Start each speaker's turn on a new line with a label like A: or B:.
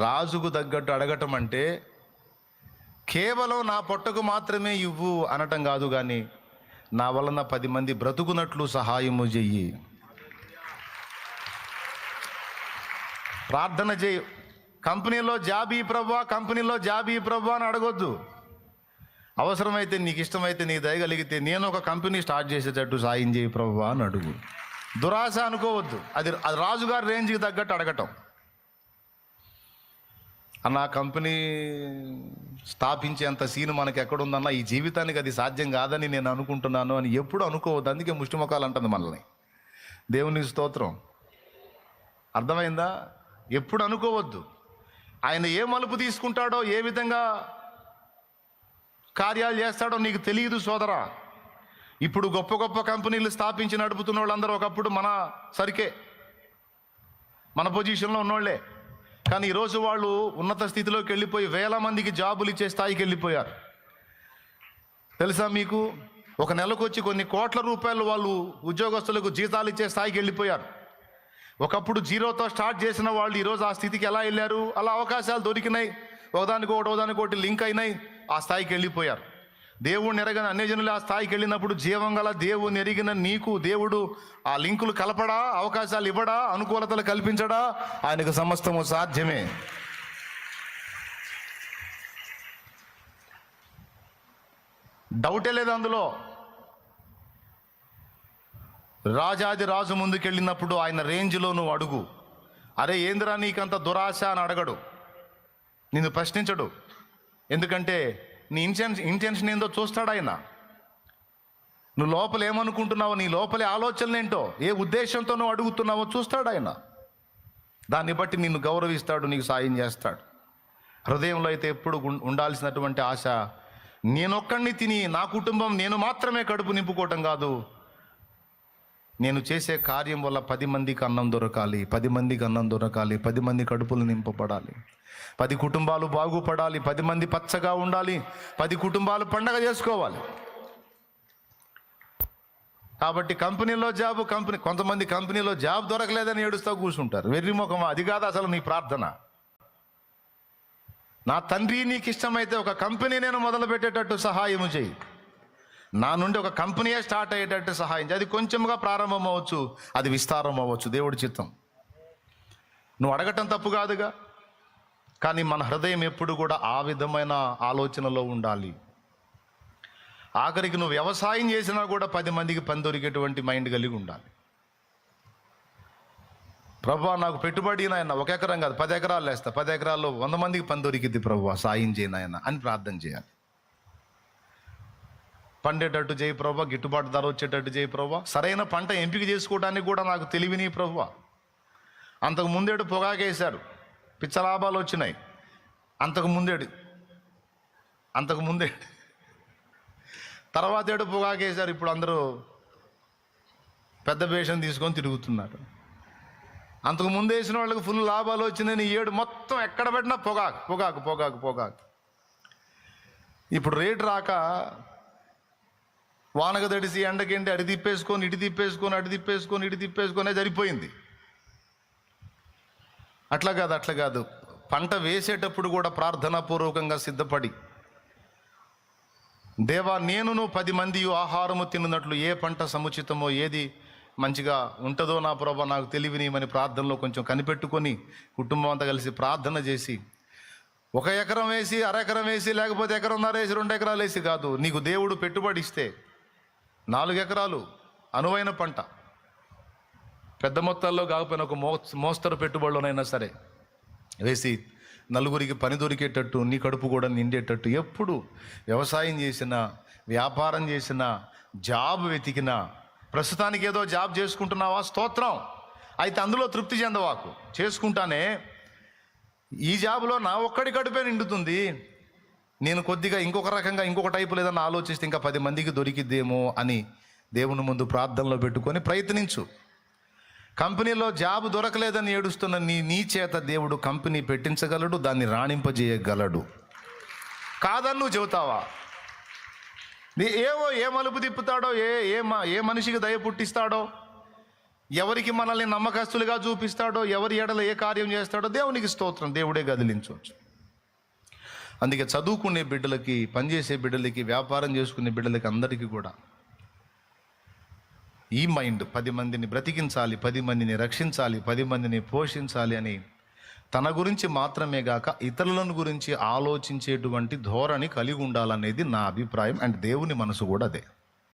A: రాజుకు తగ్గట్టు అడగటం అంటే కేవలం నా పొట్టకు మాత్రమే ఇవ్వు అనటం కాదు కానీ నా వలన పది మంది బ్రతుకున్నట్లు సహాయము చెయ్యి. ప్రార్థన చేయి. కంపెనీలో జాబీ ప్రభా కంపెనీలో జాబీ ప్రభా అని అడగొద్దు. అవసరమైతే నీకు ఇష్టమైతే నీకు దయగలిగితే నేను ఒక కంపెనీ స్టార్ట్ చేసేటట్టు సాయం చేయి ప్రభా అని అడుగు. దురాశ అనుకోవద్దు. అది అది రాజుగారి రేంజ్కి తగ్గట్టు అడగటం. అన్న కంపెనీ స్థాపించేంత సీన్ మనకి ఎక్కడుందన్న ఈ జీవితానికి అది సాధ్యం కాదని నేను అనుకుంటున్నాను అని ఎప్పుడు అనుకోవద్దు. అందుకే ముష్టిముఖాలు అంటుంది మనల్ని. దేవుని స్తోత్రం. అర్థమైందా? ఎప్పుడు అనుకోవద్దు. ఆయన ఏ మలుపు తీసుకుంటాడో ఏ విధంగా కార్యాలు చేస్తాడో నీకు తెలియదు సోదరా. ఇప్పుడు గొప్ప గొప్ప కంపెనీలు స్థాపించి నడుపుతున్న వాళ్ళందరూ ఒకప్పుడు మన సరికే. మన పొజిషన్లో ఉన్నోళ్ళే. కానీ ఈరోజు వాళ్ళు ఉన్నత స్థితిలోకి వెళ్ళిపోయి వేల మందికి జాబులు ఇచ్చే స్థాయికి వెళ్ళిపోయారు. తెలుసా మీకు? ఒక నెలకు వచ్చి కొన్ని కోట్ల రూపాయలు వాళ్ళు ఉద్యోగస్తులకు జీతాలు ఇచ్చే స్థాయికి వెళ్ళిపోయారు. ఒకప్పుడు జీరోతో స్టార్ట్ చేసిన వాళ్ళు ఈరోజు ఆ స్థితికి ఎలా వెళ్ళారు? అలా అవకాశాలు దొరికినాయి. ఒకదానికి ఒకటి ఒకదానికి ఒకటి లింక్ అయినాయి. ఆ స్థాయికి వెళ్ళిపోయారు. దేవుడిని ఎరగని అన్యజనులు ఆ స్థాయికి వెళ్ళినప్పుడు జీవం గల దేవుని ఎరిగిన నీకు దేవుడు ఆ లింకులు కలపడా అవకాశాలు ఇవ్వడా అనుకూలతలు కల్పించడా? ఆయనకు సమస్తము సాధ్యమే. డౌటే లేదు అందులో. రాజాది రాజు ముందుకెళ్ళినప్పుడు ఆయన రేంజ్లో నువ్వు అడుగు. అరే ఏందిరా నీకంత దురాశ అని అడగడు. నిన్ను ప్రశ్నించడు. ఎందుకంటే నీ ఇంటెన్షన్ ఇంటెన్షన్ ఏందో చూస్తాడు ఆయన? నువ్వు లోపల ఏమనుకుంటున్నావో నీ లోపలే ఆలోచనలు ఏంటో ఏ ఉద్దేశంతో నువ్వు అడుగుతున్నావో చూస్తాడు ఆయన? దాన్ని బట్టి నిన్ను గౌరవిస్తాడు నీకు సాయం చేస్తాడు. హృదయంలో అయితే ఎప్పుడు ఉండాల్సినటువంటి ఆశ నేనొక్కడిని తిని నా కుటుంబం నేను మాత్రమే కడుపు నింపుకోవటం కాదు. నేను చేసే కార్యం వల్ల పది మందికి అన్నం దొరకాలి పది మందికి అన్నం దొరకాలి పది మంది కడుపులు నింపబడాలి. పది కుటుంబాలు బాగుపడాలి పది మంది పచ్చగా ఉండాలి పది కుటుంబాలు పండగ చేసుకోవాలి. కాబట్టి కంపెనీలో జాబ్ కంపెనీ కొంతమంది కంపెనీలో జాబ్ దొరకలేదని ఏడుస్తూ కూర్చుంటారు. వెర్రి ముఖం అది కాదు అసలు నీ ప్రార్థన. నా తండ్రి నీకు ఇష్టమైతే ఒక కంపెనీ నేను మొదలు పెట్టేటట్టు సహాయము చేయి. నా నుండి ఒక కంపెనీయే స్టార్ట్ అయ్యేటట్టు సహాయం అది కొంచెంగా ప్రారంభం అవ్వచ్చు అది విస్తారం అవ్వచ్చు దేవుడి చిత్తం. నువ్వు అడగటం తప్పు కాదుగా కానీ మన హృదయం ఎప్పుడు కూడా ఆ విధమైన ఆలోచనలో ఉండాలి. ఆఖరికి నువ్వు వ్యవసాయం చేసినా కూడా పది మందికి పని దొరికేటువంటి మైండ్ కలిగి ఉండాలి. ప్రభా నాకు పెట్టుబడి నాయన ఒక ఎకరం కాదు పది ఎకరాలు వేస్తా పది ఎకరాల్లో వంద మందికి పని దొరికిద్ది ప్రభు సాయం చేయనాయన అని ప్రార్థన చేయాలి. పండేటట్టు చేయి ప్రభా గిట్టుబాటు ధర వచ్చేటట్టు చేయి ప్రభా. సరైన పంట ఎంపిక చేసుకోవడానికి కూడా నాకు తెలివిని ప్రభా. అంతకు ముందేడు పొగాకేశాడు పిచ్చ లాభాలు వచ్చినాయి. అంతకు ముందేడు అంతకు ముందేడు తర్వాత ఏడు పొగాకేశారు ఇప్పుడు అందరూ పెద్ద వేషం తీసుకొని తిరుగుతున్నారు. అంతకు ముందు వేసిన వాళ్ళకి ఫుల్ లాభాలు వచ్చినాయి ఈ ఏడు మొత్తం ఎక్కడ పెట్టినా పొగాకు పొగాకు పొగాకు పొగాకు. ఇప్పుడు రేటు రాక వానకు తడిసి ఎండకేంటి అడి తిప్పేసుకొని ఇటు తిప్పేసుకొని అటు తిప్పేసుకొని ఇటు తిప్పేసుకొనే సరిపోయింది. అట్లా కాదు అట్లా కాదు. పంట వేసేటప్పుడు కూడా ప్రార్థనాపూర్వకంగా సిద్ధపడి దేవా నేనును పది మంది ఆహారము తిన్నట్లు ఏ పంట సముచితమో ఏది మంచిగా ఉంటుందో నా ప్రభా నాకు తెలివినియమని ప్రార్థనలో కొంచెం కనిపెట్టుకొని కుటుంబం అంతా కలిసి ప్రార్థన చేసి ఒక ఎకరం వేసి అర ఎకరం వేసి లేకపోతే ఎకరంన్నర వేసి రెండు ఎకరాలు వేసి కాదు నీకు దేవుడు పెట్టుబడి ఇస్తే నాలుగు ఎకరాలు అనువైన పంట. పెద్ద మొత్తాల్లో కాకపోయినా ఒక మో మోస్తరు పెట్టుబడిలోనైనా సరే వేసి నలుగురికి పని దొరికేటట్టు నీ కడుపు కూడా నిండేటట్టు ఎప్పుడు వ్యవసాయం చేసినా వ్యాపారం చేసినా జాబ్ వెతికినా ప్రస్తుతానికి ఏదో జాబ్ చేసుకుంటున్నావా? స్తోత్రం. అయితే అందులో తృప్తి చెందవాకు. చేసుకుంటానే ఈ జాబ్లో నా ఒక్కడి కడుపే నిండుతుంది. నేను కొద్దిగా ఇంకొక రకంగా ఇంకొక టైపు లేదని ఆలోచిస్తే ఇంకా పది మందికి దొరికిద్దేమో అని దేవుని ముందు ప్రార్థనలో పెట్టుకొని ప్రయత్నించు. కంపెనీలో జాబ్ దొరకలేదని ఏడుస్తున్న నీ నీ చేత దేవుడు కంపెనీ పెట్టించగలడు దాన్ని రాణింపజేయగలడు. కాదని నువ్వు చెబుతావా? నీ ఏవో ఏ మలుపు తిప్పుతాడో ఏ ఏ ఏ మనిషికి దయ పుట్టిస్తాడో ఎవరికి మనల్ని నమ్మకస్తులుగా చూపిస్తాడో ఎవరి ఎడల ఏ కార్యం చేస్తాడో దేవునికి స్తోత్రం దేవుడే గదిలించవచ్చు అందుకే చదువుకునే బిడ్డలకి పనిచేసే బిడ్డలకి వ్యాపారం చేసుకునే బిడ్డలకి అందరికీ కూడా ఈ మైండ్ పది మందిని బ్రతికించాలి పది మందిని రక్షించాలి పది మందిని పోషించాలి అని తన గురించి మాత్రమే గాక ఇతరులను గురించి ఆలోచించేటువంటి ధోరణి కలిగి ఉండాలనేది నా అభిప్రాయం అండ్ దేవుని మనసు కూడా అదే.